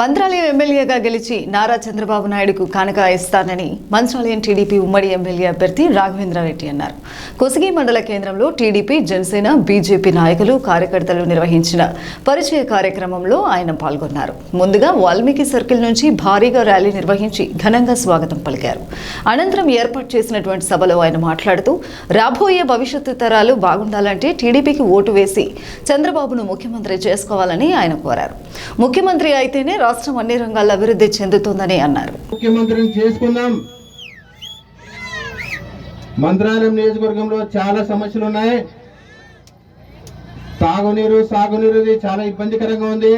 మంత్రాలయం ఎమ్మెల్యేగా గెలిచి నారా చంద్రబాబు నాయుడుకు కానుక ఇస్తానని మంత్రాలయం టీడీపీ ఉమ్మడి ఎమ్మెల్యే అభ్యర్థి రాఘవేంద్రారెడ్డి అన్నారు. కొసగి మండల కేంద్రంలో టీడీపీ జనసేన బీజేపీ నాయకులు కార్యకర్తలు నిర్వహించిన పరిచయ కార్యక్రమంలో ఆయన పాల్గొన్నారు. ముందుగా వాల్మీకి సర్కిల్ నుంచి భారీగా ర్యాలీ నిర్వహించి ఘనంగా స్వాగతం పలికారు. అనంతరం ఏర్పాటు చేసినటువంటి సభలో ఆయన మాట్లాడుతూ రాబోయే భవిష్యత్తు తరాలు బాగుండాలంటే టీడీపీకి ఓటు వేసి చంద్రబాబును ముఖ్యమంత్రి చేసుకోవాలని ఆయన కోరారు. ముఖ్యమంత్రి అయితేనే రాష్ట్రం అన్ని రంగాల్లో అభివృద్ధి చెందుతుందని అన్నారు. ముఖ్యమంత్రిని చేసుకుందాం. మంత్రాలయం నియోజకవర్గంలో చాలా సమస్యలు ఉన్నాయి. తాగునీరు సాగునీరు చాలా ఇబ్బందికరంగా ఉంది.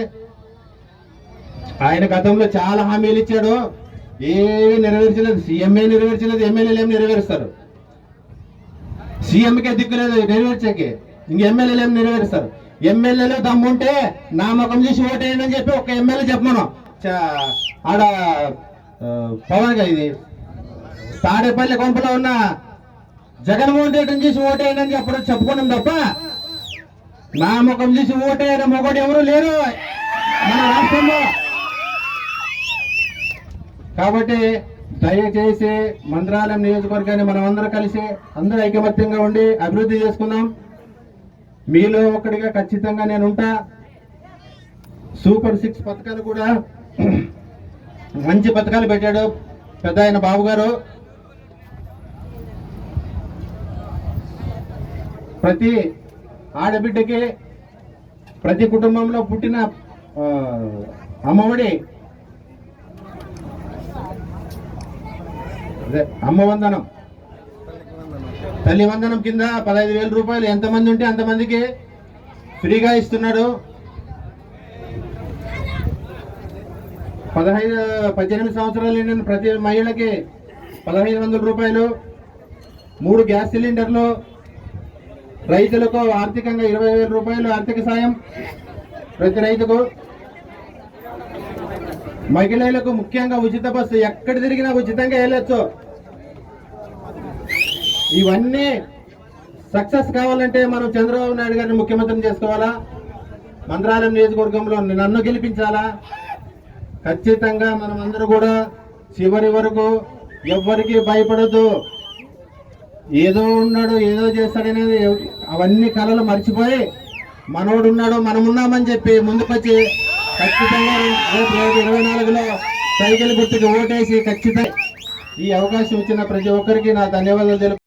ఆయన గతంలో చాలా హామీలు ఇచ్చాడు. ఏమీ నెరవేర్చలేదు. సీఎంఏ నెరవేర్చలేదు ఎమ్మెల్యేలు ఏమి నెరవేరుస్తారు? సీఎంకే దిక్కులేదు నెరవేర్చకే. ఇంక ఎమ్మెల్యేలు ఏమి నెరవేరుస్తారు? ఎమ్మెల్యేలో దమ్ముంటే నా ముఖం చూసి ఓటేయండి అని చెప్పి ఒక ఎమ్మెల్యే చెప్పమను. చ- ఆడ పవన్ ఇది. తాడేపల్లి కొంపలో ఉన్న జగన్మోహన్ రెడ్డిని చూసి ఓటేయండి అని చెప్పడం చెప్పుకున్నాం తప్ప నా ముఖం చూసి ఓటేయడం మొగడు ఎవరు లేరు మన రాష్ట్రంలో. కాబట్టి దయచేసి మంత్రాలయం నియోజకవర్గాన్ని మనం అందరం కలిసి అందరూ ఐకమత్యంగా ఉండి అభివృద్ధి చేసుకుందాం. మీలో ఒకటిగా ఖచ్చితంగా నేను ఉంటా సూపర్ సిక్స్ పథకాలు కూడా మంచి పథకాలు పెట్టాడు పెద్ద ఆయన బాబు గారు ప్రతి ఆడబిడ్డకి ప్రతి కుటుంబంలో పుట్టిన అమ్మఒడి. అదే అమ్మ వందనం. తల్లి వందనం కింద పదహైదు వేల రూపాయలు ఎంతమంది ఉంటే అంతమందికి ఫ్రీగా ఇస్తున్నాడు. పదహైదు పద్దెనిమిది సంవత్సరాలు నిండిన ప్రతి మహిళకి పదహైదు వందల రూపాయలు. మూడు గ్యాస్ సిలిండర్లు. రైతులకు ఆర్థికంగా ఇరవై వేల రూపాయలు ఆర్థిక సాయం ప్రతి రైతుకు. మహిళలకు ముఖ్యంగా ఉచిత బస్సు ఎక్కడ తిరిగినా ఉచితంగా వెళ్ళొచ్చు. ఇవన్నీ సక్సెస్ కావాలంటే మనం చంద్రబాబు నాయుడు గారిని ముఖ్యమంత్రిని చేసుకోవాలా? మంత్రాలయం నియోజకవర్గంలో నన్ను గెలిపించాలా? ఖచ్చితంగా మనం అందరూ కూడా చివరి వరకు ఎవ్వరికి భయపడద్దు. ఏదో ఉన్నాడు ఏదో చేస్తాడనేది అవన్నీ కళలు మర్చిపోయి మనోడు ఉన్నాడు మనం ఉన్నామని చెప్పి ముందుకొచ్చి ఖచ్చితంగా రేపు రేపు ఇరవై నాలుగులో సైకిల్ గుర్తుకి ఓటేసి ఖచ్చితంగా ఈ అవకాశం ఇచ్చిన ప్రతి ఒక్కరికి నా ధన్యవాదాలు తెలుపు